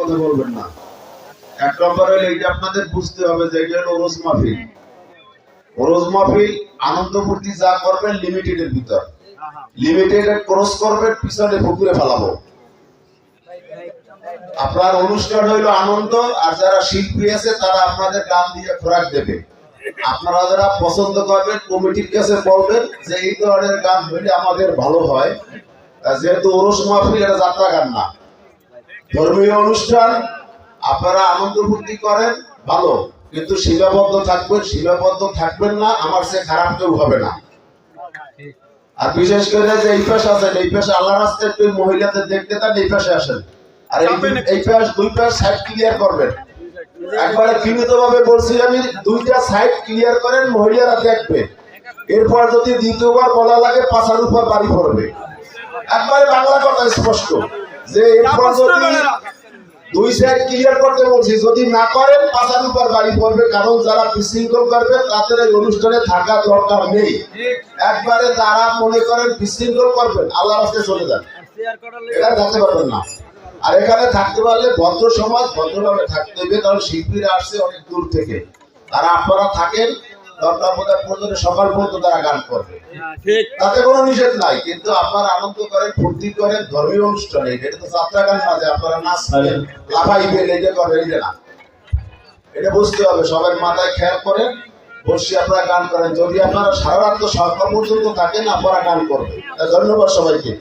কথা বলবেন না। এক নম্বর হলো এইটা আপনাদের বুঝতে হবে যে এটা হলো ওরস মাহফিল। ওরস মাহফিল আনন্দ ফুর্তি যা করবেন লিমিটেডের ভিতর। লিমিটেড ক্রস করবেন, পিছনে পুকুরে ফেলাবো। আপনার অনুষ্ঠান হইল আনন্দ, আর যারা শিল্পী আছে তারা আপনাদের গান দিয়ে খোরাক দেবে। আপনারা যারা পছন্দ করবেন কমিটির কাছে বলবেন যে এই ধরনের গান হইলে আমাদের ভালো হয়। যেহেতু ওরস মাহফিল এটা যাত্রা গান না। ধর্মীয় অনুষ্ঠান আপনারা আনন্দ ফুর্তি করেন ভালো। কিন্তু সীমাবদ্ধ থাকবেন সীমাবদ্ধ থাকবেন না আমার সে খারাপ কেউ হবে না। আর বিশেষ করে যে এই পাশে আছেন এই পাশে আল্লাহ রাস্তায় একটু মহিলাদের দেখতে চান এই পাশে আসেন। আর এই পাশ দুই পাশ সাইড ক্লিয়ার করবেন। একবারে সীমিত ভাবে বলছি আমি দুইটা সাইড ক্লিয়ার করেন মহিলারা দেখবে। এরপর যদি দ্বিতীয়বার বলা লাগে পাশার উপর বাড়ি পড়বে। একবারে বাংলা কথা স্পষ্ট। যে দুই সাইড ক্লিয়ার করতে বলছি যদি না করেন পাশার উপর বাড়ি পড়বে কারণ যারা বিশৃঙ্খল করবে তাদের এই অনুষ্ঠানে থাকা দরকার নেই। একবারে যারা মনে করেন বিশৃঙ্খল করবেন আল্লাহ রাস্তায় চলে যান। এখানে থাকতে পারবেন না। আর এখানে থাকতে পারলে ভদ্র সমাজ ভদ্রভাবে থাকতে হবে কারণ শিল্পীরা আসছে অনেক দূর থেকে। আর আপনারা থাকেন পর্যন্ত সকাল পর্যন্ত তারা গান করবে। তাতে কোনো নিষেধ নাই কিন্তু আপনারা আনন্দ করেন ফুর্তি করেন ধর্মীয় অনুষ্ঠানে এটা তো যাত্রা গান না যে আপনারা নাচবেন লাফাইবেন এটা করবেন এটা না। এটা বুঝতে হবে মাথায় খেয়াল করেন বসে আপনারা গান করেন। যদি আপনারা সারা রাত তো সকাল পর্যন্ত থাকেন আপনারা গান করবেন। তা ধন্যবাদ সবাইকে।